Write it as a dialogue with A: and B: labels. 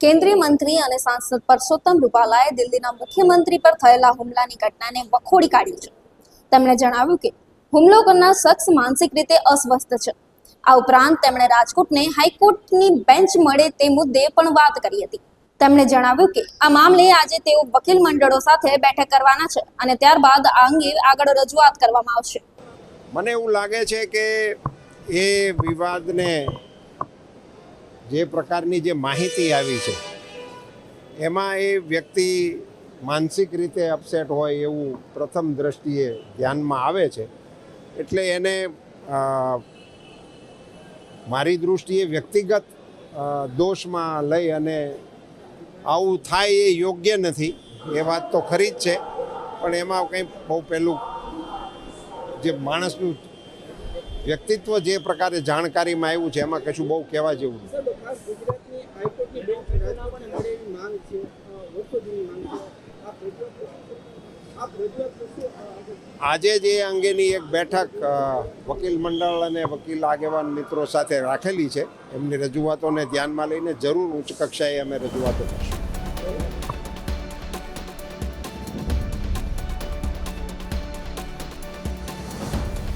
A: કેન્દ્રીય મંત્રી અને સાંસદ પરસોત્તમ રૂપાલાએ દિલ્હીના મુખ્યમંત્રી પર થયેલા હુમલાની ઘટનાને વખોડી કાઢી છે. તેમણે જણાવ્યું કે, હુમલો કરનાર શખ્સ માનસિક રીતે અસ્વસ્થ છે. આ ઉપરાંત તેમણે રાજકોટને હાઈકોર્ટની બેન્ચ મળે તે મુદ્દે પણ વાત કરી હતી. તેમણે જણાવ્યું કે, આ મામલે આજે તેઓ વકીલ મંડળો સાથે બેઠક કરવાના છે અને ત્યારબાદ આ અંગે આગળ રજૂઆત કરવામાં આવશે.
B: મને એવું લાગે છે કે એ વિવાદને જે પ્રકારની જે માહિતી આવી છે, એમાં એ વ્યક્તિ માનસિક રીતે અપસેટ હોય એવું પ્રથમ દ્રષ્ટિએ ધ્યાનમાં આવે છે. એટલે એને મારી દૃષ્ટિએ વ્યક્તિગત દોષમાં લઈ અને આવું થાય એ યોગ્ય નથી, એ વાત તો ખરી જ છે. પણ એમાં કંઈ બહુ પહેલું જે માણસનું વ્યક્તિત્વ જે પ્રકારે જાણકારીમાં આવ્યું છે એમાં કશું બહુ કહેવા જેવું
C: આજે?
B: જે અંગેની એક બેઠક વકીલ મંડળ અને વકીલ આગેવાન મિત્રો સાથે રાખેલી છે. એમની રજૂઆતોને ધ્યાનમાં લઈને જરૂર ઉચ્ચ કક્ષાએ અમે રજૂઆતો કરશું.